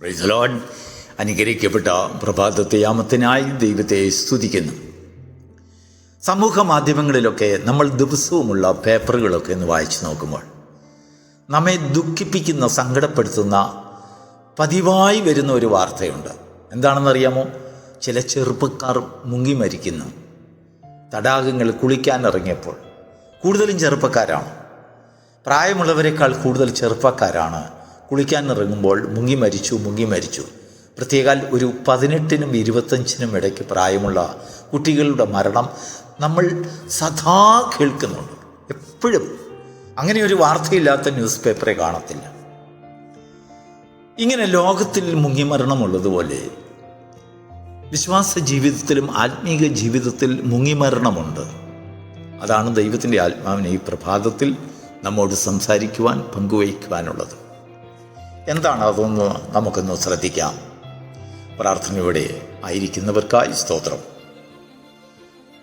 പ്രൈസലോൺ അനുകരിക്കപ്പെട്ട പ്രഭാതത്തെ യാമത്തിനായി ദൈവത്തെ സ്തുതിക്കുന്നു. സമൂഹ മാധ്യമങ്ങളിലൊക്കെ നമ്മൾ ദിവസവുമുള്ള പേപ്പറുകളൊക്കെ ഒന്ന് വായിച്ചു നോക്കുമ്പോൾ നമ്മെ ദുഃഖിപ്പിക്കുന്ന സങ്കടപ്പെടുത്തുന്ന പതിവായി വരുന്ന ഒരു വാർത്തയുണ്ട്. എന്താണെന്നറിയാമോ? ചില ചെറുപ്പക്കാർ മുങ്ങി മരിക്കുന്നു. തടാകങ്ങൾ കുളിക്കാൻ ഇറങ്ങിയപ്പോൾ കൂടുതലും ചെറുപ്പക്കാരാണ്. പ്രായമുള്ളവരെക്കാൾ കൂടുതൽ ചെറുപ്പക്കാരാണ് കുളിക്കാൻ ഇറങ്ങുമ്പോൾ മുങ്ങി മരിച്ചു മുങ്ങി മരിച്ചു. പ്രത്യേകാൽ ഒരു പതിനെട്ടിനും ഇരുപത്തഞ്ചിനും ഇടയ്ക്ക് പ്രായമുള്ള കുട്ടികളുടെ മരണം നമ്മൾ സദാ കേൾക്കുന്നുണ്ട്. എപ്പോഴും. അങ്ങനെ ഒരു വാർത്തയില്ലാത്ത ന്യൂസ് പേപ്പറെ കാണത്തില്ല. ഇങ്ങനെ ലോകത്തിൽ മുങ്ങിമരണമുള്ളതുപോലെ വിശ്വാസ ജീവിതത്തിലും ആത്മീക ജീവിതത്തിൽ മുങ്ങിമരണമുണ്ട് അതാണ് ദൈവത്തിന്റെ ആത്മാവിനെ ഈ പ്രഭാതത്തിൽ നമ്മോട് സംസാരിക്കുവാൻ പങ്കുവയ്ക്കുവാനുള്ളത്. എന്താണ് അതൊന്ന് നമുക്കൊന്ന് ശ്രദ്ധിക്കാം. പ്രാർത്ഥനയോടെ ആയിരിക്കുന്നവർക്കായി സ്തോത്രം.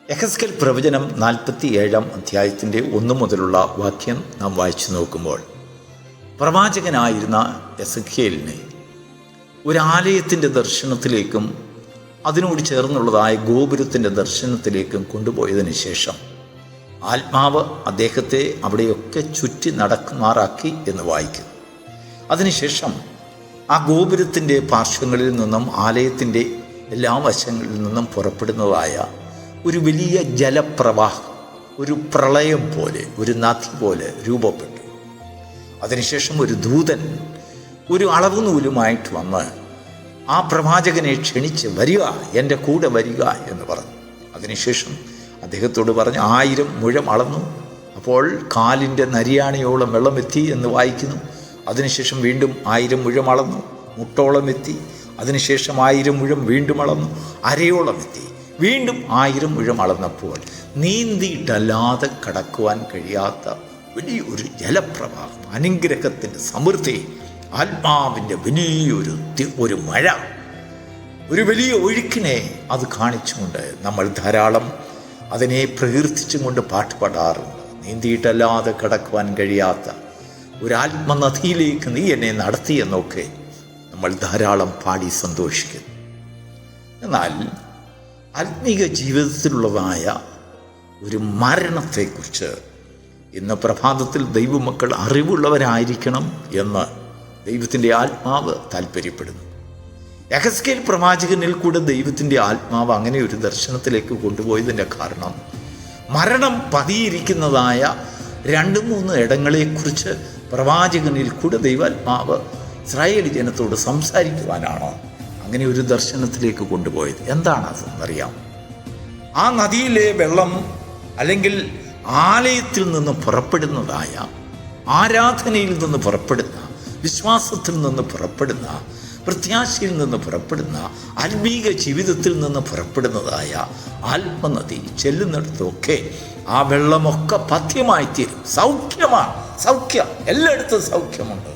എഹസ്കൽ പ്രവചനം നാൽപ്പത്തി ഏഴാം അധ്യായത്തിന്റെ ഒന്നു മുതലുള്ള വാക്യം നാം വായിച്ചു നോക്കുമ്പോൾ പ്രവാചകനായിരുന്ന എസഖേലിനെ ഒരു ആലയത്തിന്റെ ദർശനത്തിലേക്കും അതിനോട് ചേർന്നുള്ളതായ ഗോപുരത്തിന്റെ ദർശനത്തിലേക്കും കൊണ്ടുപോയതിന് ശേഷം ആത്മാവ് അദ്ദേഹത്തെ അവിടെയൊക്കെ ചുറ്റി നടക്കുമാറാക്കി എന്ന് വായിക്കുന്നു. അതിനുശേഷം ആ ഗോപുരത്തിന്റെ പാർശ്വങ്ങളിൽ നിന്നും ആലയത്തിന്റെ എല്ലാ വശങ്ങളിൽ നിന്നും പുറപ്പെടുന്നതായ ഒരു വലിയ ജലപ്രവാഹം ഒരു പ്രളയം പോലെ ഒരു നദി പോലെ രൂപപ്പെട്ടു. അതിനുശേഷം ഒരു ദൂതൻ ഒരു അളവ് നൂലുമായിട്ട് വന്ന് ആ പ്രവാചകനെ ക്ഷണിച്ച് വരിക എന്റെ കൂടെ വരിക എന്ന് പറഞ്ഞു. അതിനുശേഷം അദ്ദേഹത്തോട് പറഞ്ഞു ആയിരം മുഴം അളന്നു അപ്പോൾ കാലിന്റെ നരിയാണിയോളം വെള്ളമെത്തി എന്ന് വായിക്കുന്നു. അതിനുശേഷം വീണ്ടും ആയിരം മുഴം അളന്നു. മുട്ടോളം എത്തി. അതിനുശേഷം ആയിരം മുഴം വീണ്ടും അളന്നു. അരയോളം എത്തി. വീണ്ടും ആയിരം മുഴം അളന്നപ്പോൾ നീന്തിയിട്ടല്ലാതെ കടക്കുവാൻ കഴിയാത്ത വലിയൊരു ജലപ്രവാഹം അനുഗ്രഹത്തിന്റെ സമൃദ്ധി ആത്മാവിന്റെ വലിയൊരു ഒരു മഴ ഒരു വലിയ ഒഴുക്കിനെ അത് കാണിച്ചുകൊണ്ട് നമ്മൾ ധാരാളം അതിനെ പ്രകീർത്തിച്ചും കൊണ്ട് പാട്ട് പാടാറുണ്ട് നീന്തിയിട്ടല്ലാതെ കടക്കുവാൻ കഴിയാത്ത ഒരു ആത്മനദിയിലേക്ക് നീ എന്നെ നടത്തിയെന്നൊക്കെ നമ്മൾ ധാരാളം പാടി സന്തോഷിക്കുന്നു. എന്നാൽ ആത്മീക ജീവിതത്തിലുള്ളതായ ഒരു മരണത്തെക്കുറിച്ച് ഇന്ന് പ്രഭാതത്തിൽ ദൈവമക്കൾ അറിവുള്ളവരായിരിക്കണം എന്ന് ദൈവത്തിന്റെ ആത്മാവ് താല്പര്യപ്പെടുന്നു യഹസ്കേൽ പ്രവാചകനിൽ കൂടെ ദൈവത്തിന്റെ ആത്മാവ് അങ്ങനെ ഒരു ദർശനത്തിലേക്ക് കൊണ്ടുപോയതിന്റെ കാരണം മരണം പതിയിരിക്കുന്നതായ രണ്ട് മൂന്ന് ഇടങ്ങളെക്കുറിച്ച് പ്രവാചകനിൽ കൂടെ ദൈവാത്മാവ് ഇസ്രായേൽ ജനത്തോട് സംസാരിക്കുവാനാണ്? അങ്ങനെ ഒരു ദർശനത്തിലേക്ക് കൊണ്ടുപോയത്. എന്താണ് അതെന്നറിയാം ആ നദിയിലെ വെള്ളം അല്ലെങ്കിൽ ആലയത്തിൽ നിന്ന് പുറപ്പെടുന്നതായ ആരാധനയിൽ നിന്ന് പുറപ്പെടുന്ന വിശ്വാസത്തിൽ നിന്ന് പുറപ്പെടുന്ന പ്രത്യാശയിൽ നിന്ന് പുറപ്പെടുന്ന ആത്മീക ജീവിതത്തിൽ നിന്ന് പുറപ്പെടുന്നതായ ആത്മനദി ചെല്ലുന്നിടത്തൊക്കെ ആ വെള്ളമൊക്കെ പഥ്യമായി തീരും. സൗഖ്യമാണ്. സൗഖ്യം. എല്ലായിടത്തും സൗഖ്യമുണ്ട്.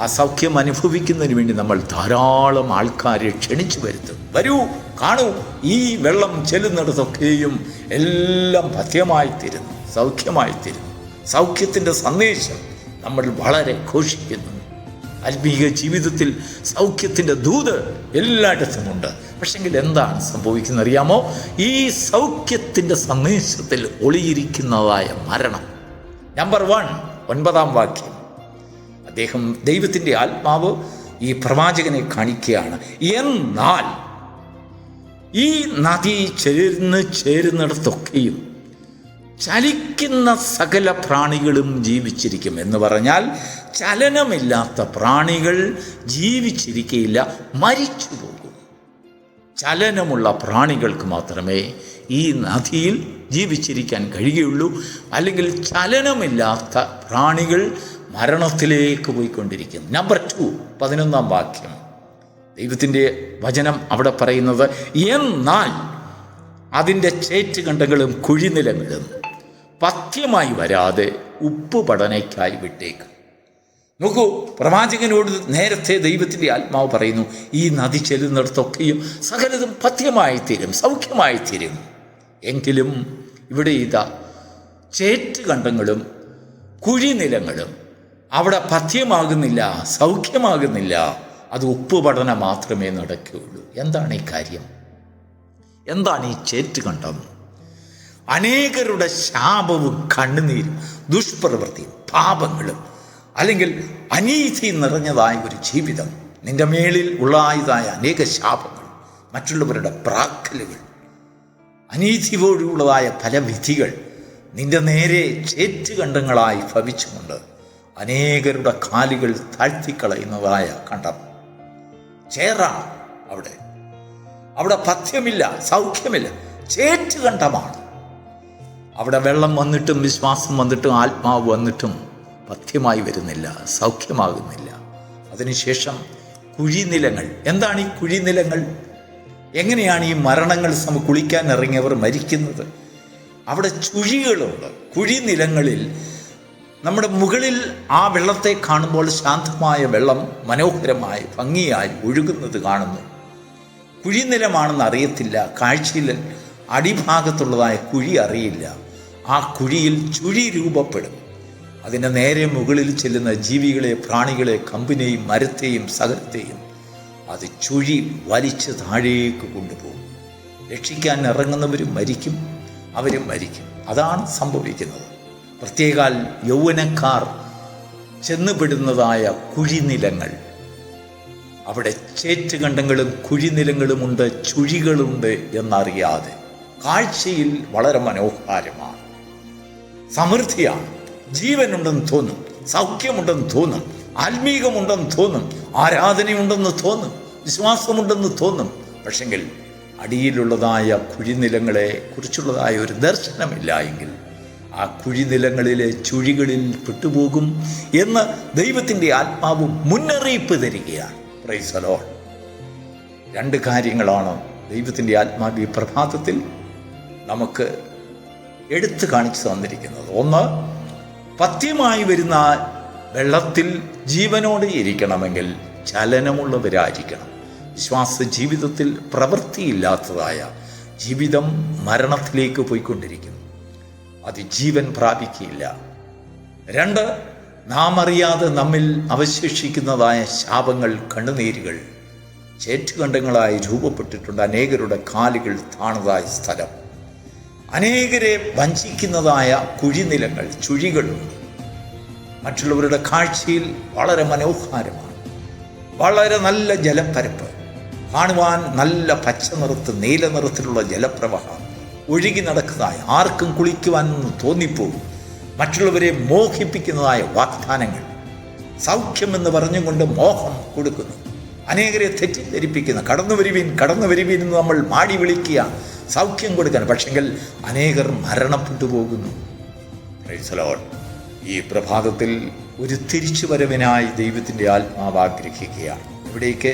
ആ സൗഖ്യം അനുഭവിക്കുന്നതിന് വേണ്ടി നമ്മൾ ധാരാളം ആൾക്കാരെ ക്ഷണിച്ചു വരുത്തും. വരൂ കാണൂ ഈ വെള്ളം ചെല്ലുന്നിടത്തൊക്കെയും എല്ലാം പഥ്യമായി തീരുന്നു. സൗഖ്യമായി തീരുന്നു. സൗഖ്യത്തിന്റെ സന്ദേശം നമ്മൾ വളരെ ഘോഷിക്കുന്നു. ആത്മീക ജീവിതത്തിൽ സൗഖ്യത്തിന്റെ ദൂത് എല്ലായിടത്തുമുണ്ട് പക്ഷെങ്കിൽ എന്താണ് സംഭവിക്കുന്നത് അറിയാമോ? ഈ സൗഖ്യത്തിന്റെ സന്ദേശത്തിൽ ഒളിയിരിക്കുന്നതായ മരണം. നമ്പർ വൺ ഒൻപതാം വാക്യം. അദ്ദേഹം ദൈവത്തിന്റെ ആത്മാവ് ഈ പ്രവാചകനെ കാണിക്കുകയാണ്. എന്നാൽ ഈ നദി ചേർന്ന് ചേരുന്നിടത്തൊക്കെയും ചലിക്കുന്ന സകല പ്രാണികളും ജീവിച്ചിരിക്കും എന്ന് പറഞ്ഞാൽ ചലനമില്ലാത്ത പ്രാണികൾ ജീവിച്ചിരിക്കയില്ല മരിച്ചു പോകും ചലനമുള്ള പ്രാണികൾക്ക് മാത്രമേ ഈ നദിയിൽ ജീവിച്ചിരിക്കാൻ കഴിയുകയുള്ളൂ. അല്ലെങ്കിൽ ചലനമില്ലാത്ത പ്രാണികൾ മരണത്തിലേക്ക് പോയിക്കൊണ്ടിരിക്കുന്നു നമ്പർ ടു പതിനൊന്നാം വാക്യം. ദൈവത്തിന്റെ വചനം അവിടെ പറയുന്നത് എന്നാൽ അതിന്റെ ചേറ്റുകണ്ടകളും കുഴിനിലങ്ങളും പഥ്യമായി വരാതെ ഉപ്പ് പഠനയ്ക്കായി വിട്ടേക്കും. നോക്കൂ പ്രവാചകനോട് നേരത്തെ ദൈവത്തിന്റെ ആത്മാവ് പറയുന്നു ഈ നദി ചെല്ലുന്നിടത്തൊക്കെയും സകലതും പഥ്യമായി തീരും സൗഖ്യമായി തീരും എങ്കിലും ഇവിടെ ഇതാ ചേറ്റുകണ്ടങ്ങളും കുഴിനിലങ്ങളും അവിടെ പഥ്യമാകുന്നില്ല സൗഖ്യമാകുന്നില്ല. അത് ഉപ്പ് പഠനം മാത്രമേ നടക്കുകയുള്ളൂ. എന്താണ് ഈ കാര്യം? എന്താണ് ഈ ചേറ്റുകണ്ടം? അനേകരുടെ ശാപവും കണ്ണുനീരും ദുഷ്പ്രവൃത്തിയും പാപങ്ങളും അല്ലെങ്കിൽ അനീതി നിറഞ്ഞതായ ഒരു ജീവിതം നിന്റെ മേളിൽ ഉള്ളതായതായ അനേക ശാപങ്ങൾ മറ്റുള്ളവരുടെ പ്രാക്കലുകൾ അനീതിയോടുള്ളതായ പല വിധികൾ നിന്റെ നേരെ ചേറ്റുകണ്ടങ്ങളായി ഭവിച്ചുകൊണ്ട് അനേകരുടെ കാലുകൾ താഴ്ത്തിക്കളയുന്നതായ കണ്ടം. ചേറാണ് അവിടെ. അവിടെ പഥ്യമില്ല സൗഖ്യമില്ല ചേറ്റുകണ്ടമാണ് അവിടെ വെള്ളം വന്നിട്ടും വിശ്വാസം വന്നിട്ടും ആത്മാവ് വന്നിട്ടും പഥ്യമായി വരുന്നില്ല സൗഖ്യമാകുന്നില്ല. അതിനുശേഷം കുഴിനിലങ്ങൾ. എന്താണ് ഈ കുഴിനിലങ്ങൾ? എങ്ങനെയാണ് ഈ മരണങ്ങൾ സമ കുളിക്കാൻ ഇറങ്ങിയവർ മരിക്കുന്നത്? അവിടെ ചുഴികളുണ്ട്. കുഴിനിലങ്ങളിൽ നമ്മുടെ മുകളിൽ ആ വെള്ളത്തെ കാണുമ്പോൾ ശാന്തമായ വെള്ളം മനോഹരമായി ഭംഗിയായി ഒഴുകുന്നത് കാണുന്നു. കുഴിനിലമാണെന്ന് അറിയത്തില്ല. കാഴ്ചയിൽ അടിഭാഗത്തുള്ളതായ കുഴി അറിയില്ല. ആ കുഴിയിൽ ചുഴി രൂപപ്പെടും. അതിന്റെ നേരെ മുകളിൽ ചെല്ലുന്ന ജീവികളെ പ്രാണികളെ കമ്പിനെയും മരത്തെയും സകലത്തെയും അത് ചുഴി വലിച്ച് താഴേക്ക് കൊണ്ടുപോകും. രക്ഷിക്കാൻ ഇറങ്ങുന്നവരും മരിക്കും അവരും മരിക്കും. അതാണ് സംഭവിക്കുന്നത്. പ്രത്യേകാൽ യൗവനക്കാർ ചെന്നുപെടുന്നതായ കുഴിനിലങ്ങൾ. അവിടെ ചേറ്റുകണ്ടങ്ങളും കുഴിനിലങ്ങളുമുണ്ട് ചുഴികളുണ്ട് എന്നറിയാതെ കാഴ്ചയിൽ വളരെ മനോഹാരമാണ്. സമൃദ്ധിയാണ്. ജീവനുണ്ടെന്ന് തോന്നും സൗഖ്യമുണ്ടെന്ന് തോന്നും ആത്മീകമുണ്ടെന്ന് തോന്നും ആരാധനയുണ്ടെന്ന് തോന്നും വിശ്വാസമുണ്ടെന്ന് തോന്നും. പക്ഷെങ്കിൽ അടിയിലുള്ളതായ കുഴിനിലങ്ങളെ കുറിച്ചുള്ളതായ ഒരു ദർശനമില്ല എങ്കിൽ ആ കുഴിനിലങ്ങളിലെ ചുഴികളിൽ പെട്ടുപോകും എന്ന് ദൈവത്തിന്റെ ആത്മാവ് മുന്നറിയിപ്പ് തരികയാണ്. പ്രൈസലോ രണ്ട് കാര്യങ്ങളാണ് ദൈവത്തിന്റെ ആത്മാവ് ഈ പ്രഭാതത്തിൽ നമുക്ക് എടുത്തു കാണിച്ചു തന്നിരിക്കുന്നത്. ഒന്ന് പഥ്യമായി വരുന്ന വെള്ളത്തിൽ ജീവനോടെ ഇരിക്കണമെങ്കിൽ ചലനമുള്ളവരായിരിക്കണം. വിശ്വാസ ജീവിതത്തിൽ പ്രവൃത്തിയില്ലാത്തതായ ജീവിതം മരണത്തിലേക്ക് പോയിക്കൊണ്ടിരിക്കുന്നു. അത് ജീവൻ പ്രാപിക്കുകയില്ല. രണ്ട് നാം അറിയാതെ നമ്മിൽ അവശേഷിക്കുന്നതായ ശാപങ്ങൾ കണ്ണുനീരുകൾ ചേറ്റുകണ്ടങ്ങളായി രൂപപ്പെട്ടിട്ടുണ്ട്. അനേകരുടെ കാലുകൾ താണതായ സ്ഥലം. അനേകരെ വഞ്ചിക്കുന്നതായ കുഴിനിലങ്ങൾ ചുഴികളുണ്ട് മറ്റുള്ളവരുടെ കാഴ്ചയിൽ വളരെ മനോഹാരമാണ്. വളരെ നല്ല ജലപ്പരപ്പ് കാണുവാൻ നല്ല പച്ച നിറത്ത് നീല നിറത്തിലുള്ള ജലപ്രവാഹം ഒഴുകി നടക്കുന്നതായ ആർക്കും കുളിക്കുവാനെന്ന് തോന്നിപ്പോകും മറ്റുള്ളവരെ മോഹിപ്പിക്കുന്നതായ വാഗ്ദാനങ്ങൾ സൗഖ്യമെന്ന് പറഞ്ഞുകൊണ്ട് മോഹം കൊടുക്കുന്നു. അനേകരെ തെറ്റിദ്ധരിപ്പിക്കുന്ന കടന്നു വരുവീൻ കടന്നു വരുവീൻ എന്ന് നമ്മൾ മാടി വിളിക്കുക സൗഖ്യം കൊടുക്കാൻ. പക്ഷെങ്കിൽ അനേകർ മരണപ്പെട്ടു പോകുന്നു. ഈ പ്രഭാതത്തിൽ ഒരു തിരിച്ചുവരവിനായി ദൈവത്തിന്റെ ആത്മാവ് ആഗ്രഹിക്കുകയാണ്. ഇവിടേക്ക്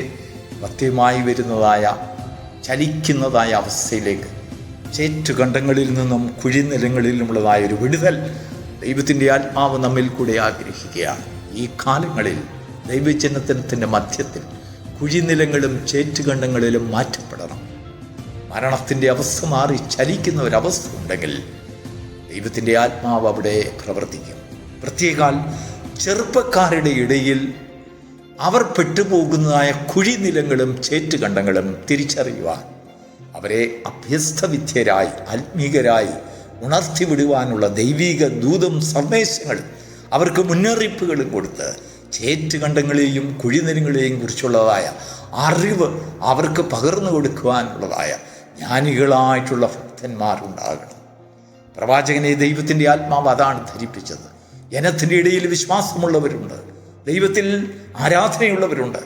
പത്യമായി വരുന്നതായ ചലിക്കുന്നതായ അവസ്ഥയിലേക്ക് ചേറ്റുകണ്ടങ്ങളിൽ നിന്നും കുഴിനിലങ്ങളിൽ നിന്നുള്ളതായ ഒരു വിടുതൽ ദൈവത്തിന്റെ ആത്മാവ് നമ്മിൽ കൂടെ ആഗ്രഹിക്കുകയാണ്. ഈ കാലങ്ങളിൽ ദൈവജനത്തിന്റെ മധ്യത്തിൽ കുഴിനിലങ്ങളും ചേറ്റുകണ്ടങ്ങളിലും മാറ്റപ്പെടണം മരണത്തിന്റെ അവസ്ഥ മാറി ചലിക്കുന്ന ഒരവസ്ഥ ഉണ്ടെങ്കിൽ ദൈവത്തിന്റെ ആത്മാവ് അവിടെ പ്രവർത്തിക്കും. പ്രത്യേകാൽ ചെറുപ്പക്കാരുടെ ഇടയിൽ അവർ പെട്ടുപോകുന്നതായ കുഴിനിലങ്ങളും ചേറ്റുകണ്ടങ്ങളും തിരിച്ചറിയുവാൻ അവരെ അഭ്യസ്തവിദ്യരായി ആത്മീകരായി ഉണർത്തിവിടുവാനുള്ള ദൈവീക ദൂതം സന്ദേശങ്ങൾ അവർക്ക് മുന്നറിയിപ്പുകളും കൊടുത്ത് ചേറ്റുകണ്ടങ്ങളെയും കുഴിനിലങ്ങളെയും കുറിച്ചുള്ളതായ അറിവ് അവർക്ക് പകർന്നു കൊടുക്കുവാനുള്ളതായ ജ്ഞാനികളായിട്ടുള്ള ഭക്തന്മാരുണ്ടാകണം. പ്രവാചകനെ ദൈവത്തിന്റെ ആത്മാവ് അതാണ് ധരിപ്പിച്ചത്. ജനത്തിന്റെ ഇടയിൽ വിശ്വാസമുള്ളവരുണ്ട്. ദൈവത്തിൽ ആരാധനയുള്ളവരുണ്ട്.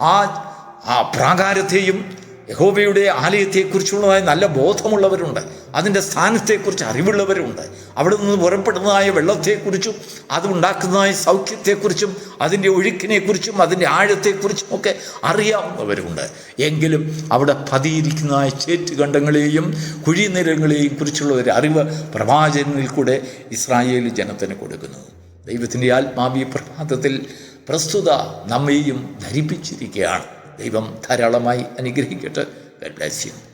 ആ ആ പ്രാകാരത്തെയും യഹോവയുടെ ആലയത്തെക്കുറിച്ചുള്ളതായ നല്ല ബോധമുള്ളവരുണ്ട്. അതിന്റെ സ്ഥാനത്തെക്കുറിച്ച് അറിവുള്ളവരുണ്ട്. അവിടെ നിന്ന് പുറപ്പെടുന്നതായ വെള്ളത്തെക്കുറിച്ചും അതുണ്ടാക്കുന്നതായ സൗഖ്യത്തെക്കുറിച്ചും അതിന്റെ ഒഴുക്കിനെക്കുറിച്ചും അതിന്റെ ആഴത്തെക്കുറിച്ചും ഒക്കെ അറിയാവുന്നവരുണ്ട്. എങ്കിലും അവിടെ പതിയിരിക്കുന്നതായ ചേറ്റുകണ്ടങ്ങളെയും കുഴിനിരങ്ങളെയും കുറിച്ചുള്ള ഒരു അറിവ് പ്രവാചകനിൽ കൂടെ ഇസ്രായേൽ ജനത്തിന് കൊടുക്കുന്നു. ദൈവത്തിന്റെ ആത്മാവി പ്രഭാതത്തിൽ പ്രസ്തുത നമ്മെയും ധരിപ്പിച്ചിരിക്കുകയാണ്. ദൈവം ധാരാളമായി അനുഗ്രഹിക്കട്ടെ. ഗഡ്